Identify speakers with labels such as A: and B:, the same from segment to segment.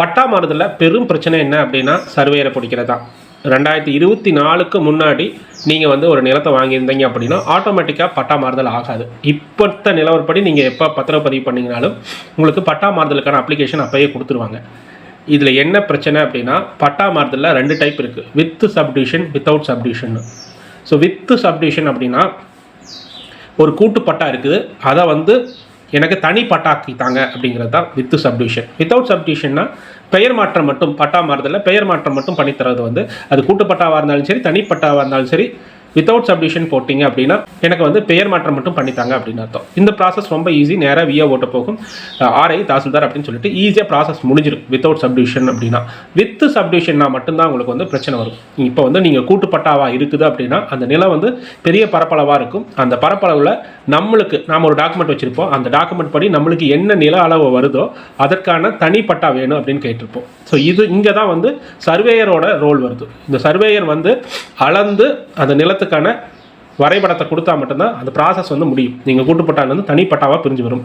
A: பட்டா மாறுதலில். பெரும் பிரச்சனை என்ன அப்படின்னா சர்வேயரை பிடிக்கிறது. தான் ரெண்டாயிரத்தி இருபத்தி நாலுக்கு முன்னாடி நீங்கள் வந்து ஒரு நிலத்தை வாங்கியிருந்தீங்க அப்படின்னா ஆட்டோமேட்டிக்காக பட்டா மாறுதல் ஆகாது. இப்போத்த நிலவரப்படி நீங்கள் எப்போ பத்திரப்பதிவு பண்ணீங்கனாலும் உங்களுக்கு பட்டா மாறுதலுக்கான அப்ளிகேஷன் அப்போயே கொடுத்துருவாங்க. இதில் என்ன பிரச்சனை அப்படின்னா பட்டா மாறுதலில் ரெண்டு டைப் இருக்குது with subdivision without subdivision so with subdivision அப்படின்னா ஒரு கூட்டு பட்டா இருக்குது. அதை வந்து எனக்கு தனி பட்டாக்கி தாங்க அப்படிங்கிறது தான் வித்து சப்டிஷன் வித்தவுட் சப்டிஷன்னா பெயர் மாற்றம் மட்டும் பட்டா மாறுதலில் பெயர் மாற்றம் மட்டும் பண்ணித்தரது வந்து அது கூட்டு பட்டாவாக இருந்தாலும் சரி தனிப்பட்டாவாக இருந்தாலும் சரி வித்தவுட் சப்டிஷன் போட்டிங்க அப்படின்னா எனக்கு வந்து பெயர் மாற்றம் மட்டும் பண்ணித்தாங்க அப்படின்னு அர்த்தம். இந்த ப்ராசஸ் ரொம்ப ஈஸி நேராக விஏ ஓட்ட போகும். ஆர்ஐ தாசில்தார் அப்படின்னு சொல்லிட்டு ஈஸியாக ப்ராசஸ் முடிஞ்சிடும் வித்தவுட் சப்டிஷன் அப்படின்னா. வித் சப்டிஷன்னா மட்டும்தான் உங்களுக்கு வந்து பிரச்சனை வரும். இப்போ வந்து நீங்கள் கூட்டு பட்டாவாக இருக்குது அப்படின்னா அந்த நிலம் வந்து பெரிய பரப்பளவாக இருக்கும். அந்த பரப்பளவில் நம்மளுக்கு நாம் ஒரு டாக்குமெண்ட் வச்சுருப்போம். அந்த டாக்குமெண்ட் படி நம்மளுக்கு என்ன நில அளவு வருதோ அதற்கான தனிப்பட்டா வேணும் அப்படின்னு கேட்டிருப்போம். ஸோ இது இங்கே தான் வந்து சர்வேயரோட ரோல் வருது. இந்த சர்வேயர் வந்து அளந்து அந்த நிலத்தை நிலத்துக்கான வரைபடத்தை கொடுத்தா மட்டும்தான் அந்த ப்ராசஸ் வந்து முடியும். நீங்கள் கூட்டுப்பட்டால் வந்து தனிப்பட்டாவாக பிரிஞ்சு வரும்.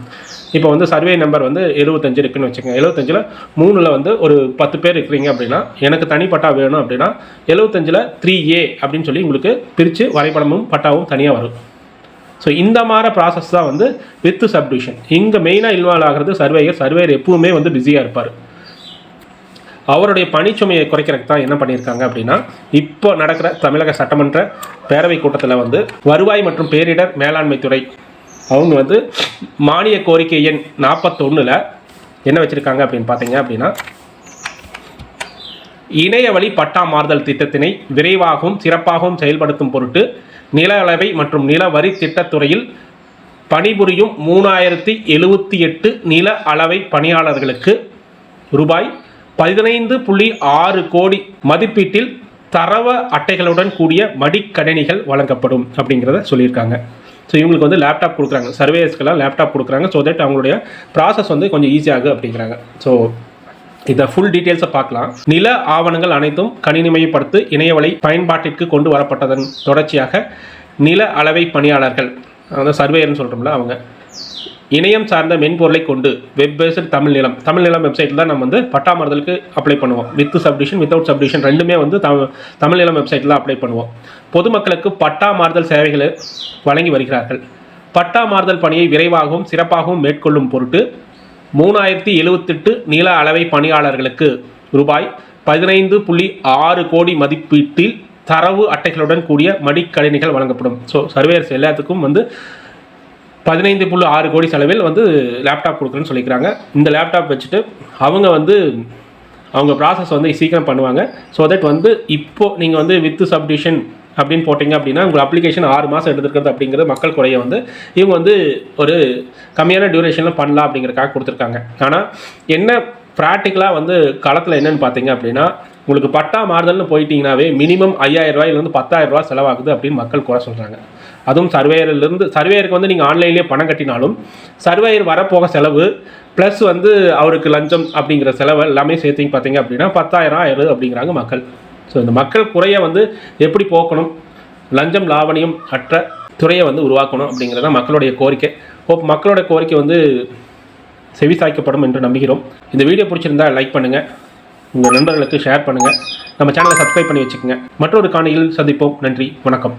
A: இப்போ வந்து சர்வே நம்பர் வந்து எழுபத்தஞ்சு இருக்குன்னு வச்சுக்கோங்க. எழுபத்தஞ்சில் மூணில் வந்து ஒரு பத்து பேர் இருக்கிறீங்க அப்படின்னா எனக்கு தனிப்பட்டா வேணும் அப்படின்னா எழுபத்தஞ்சில் த்ரீ ஏ அப்படின்னு சொல்லி உங்களுக்கு பிரித்து வரைபடமும் பட்டாவும் தனியாக வரும். ஸோ இந்த மாதிரி ப்ராசஸ் தான் வந்து வித் சப்டிவிஷன் இங்கே மெயினாக இன்வால்வ் ஆகிறது சர்வேயர் சர்வேயர் எப்பவுமே வந்து பிஸியாக இருப்பார். அவருடைய பணிச்சுமையை குறைக்கிறதுக்கு தான் என்ன பண்ணியிருக்காங்க அப்படின்னா இப்போ நடக்கிற தமிழக சட்டமன்ற பேரவை கூட்டத்தில் வந்து வருவாய் மற்றும் பேரிடர் மேலாண்மை துறை அவங்க வந்து மானிய கோரிக்கை எண் நாற்பத்தொன்னில் என்ன வச்சுருக்காங்க அப்படின்னு பார்த்தீங்க அப்படின்னா இணையவழி பட்டா மாறுதல் திட்டத்தினை விரைவாகவும் சிறப்பாகவும் செயல்படுத்தும் பொருட்டு நில அளவை மற்றும் நில வரி திட்டத்துறையில் பணிபுரியும் மூணாயிரத்தி எழுபத்தி எட்டு நில அளவை பணியாளர்களுக்கு ரூபாய் பதினைந்து புள்ளி ஆறு கோடி மதிப்பீட்டில் தரவ அட்டைகளுடன் கூடிய மடிக்கணினிகள் வழங்கப்படும் அப்படிங்கிறத சொல்லியிருக்காங்க. ஸோ இவங்களுக்கு வந்து லேப்டாப் கொடுக்குறாங்க. சர்வேஸ்க்கெல்லாம் லேப்டாப் கொடுக்குறாங்க. ஸோ தட் அவங்களுடைய ப்ராசஸ் வந்து கொஞ்சம் ஈஸியாகும் அப்படிங்கிறாங்க. ஸோ இதை ஃபுல் டீட்டெயில்ஸை பார்க்கலாம். நில ஆவணங்கள் அனைத்தும் கணினிமயப்படுத்தி இணையவழி பயன்பாட்டிற்கு கொண்டு வரப்பட்டதன் தொடர்ச்சியாக நில அளவை பணியாளர்கள் அதாவது சர்வேயர்னு சொல்கிறோம்ல அவங்க இணையம் சார்ந்த மென்பொருளை கொண்டு வெப் பேஸ்டு தமிழ் நிலம். தமிழ் நிலம் வெப்சைட்டில் தான் நம்ம வந்து பட்டா மாறுதலுக்கு அப்ளை பண்ணுவோம். வித் சப்டிஷன் வித்தவுட் சப்டிஷன் ரெண்டுமே வந்து தமிழ் நிலம் வெப்சைட்டில் அப்ளை பண்ணுவோம். பொதுமக்களுக்கு பட்டா மாறுதல் சேவைகளை வழங்கி வருகிறார்கள். பட்டா மாறுதல் பணியை விரைவாகவும் சிறப்பாகவும் மேற்கொள்ளும் பொருட்டு மூணாயிரத்தி எழுவத்தெட்டு நில அளவை பணியாளர்களுக்கு ரூபாய் பதினைந்து புள்ளி ஆறு கோடி மதிப்பீட்டில் தரவு அட்டைகளுடன் கூடிய மடிக்கணினிகள் வழங்கப்படும். ஸோ சர்வேயர்ஸ் எல்லாத்துக்கும் வந்து பதினைந்து புள்ளி ஆறு கோடி செலவில் வந்து லேப்டாப் கொடுக்குறேன்னு சொல்லிக்கிறாங்க. இந்த லேப்டாப் வச்சுட்டு அவங்க வந்து அவங்க ப்ராசஸ் வந்து சீக்கிரம் பண்ணுவாங்க. ஸோ தட் வந்து இப்போது நீங்கள் வந்து வித் சப்டிஷன் அப்படின்னு போட்டிங்க அப்படின்னா உங்கள் அப்ளிகேஷன் ஆறு மாதம் எடுத்துருக்கிறது அப்படிங்கிறது மக்கள் குறைய வந்து இவங்க வந்து ஒரு கம்மியான டியூரேஷனில் பண்ணலாம் அப்படிங்கிறக்காக கொடுத்துருக்காங்க. ஆனால் என்ன ப்ராக்டிக்கலாக வந்து களத்தில் என்னென்னு பார்த்தீங்க அப்படின்னா உங்களுக்கு பட்டா மாறுதல்னு போயிட்டீங்கன்னாவே மினிமம் ஐயாயிரம் ரூபாயிலிருந்து பத்தாயிரம் ரூபா செலவாகுது அப்படின்னு மக்கள் குறை சொல்கிறாங்க அதுவும் சர்வேயர்லேருந்து சர்வேயருக்கு வந்து நீங்கள் ஆன்லைன்லேயே பணம் கட்டினாலும் சர்வேயர் வரப்போக செலவு ப்ளஸ் வந்து அவருக்கு லஞ்சம் அப்படிங்கிற செலவு எல்லாமே சேர்த்திங்க பார்த்தீங்க அப்படின்னா பத்தாயிரம் ஆயிரம் அப்படிங்கிறாங்க மக்கள். ஸோ இந்த மக்கள் குறையை வந்து எப்படி போக்கணும்? லஞ்சம் லாவணியம் அற்ற துறையை வந்து உருவாக்கணும் அப்படிங்கிறது தான் மக்களுடைய கோரிக்கை. ஹோப் மக்களோட கோரிக்கை வந்து செவிசாய்க்கப்படும் என்று நம்புகிறோம். இந்த வீடியோ பிடிச்சிருந்தா லைக் பண்ணுங்கள் உங்கள் நண்பர்களுக்கு ஷேர் பண்ணுங்கள் நம்ம சேனலை சப்ஸ்கிரைப் பண்ணி வச்சுக்கோங்க. மற்றொரு காணியில் சந்திப்போம். நன்றி. வணக்கம்.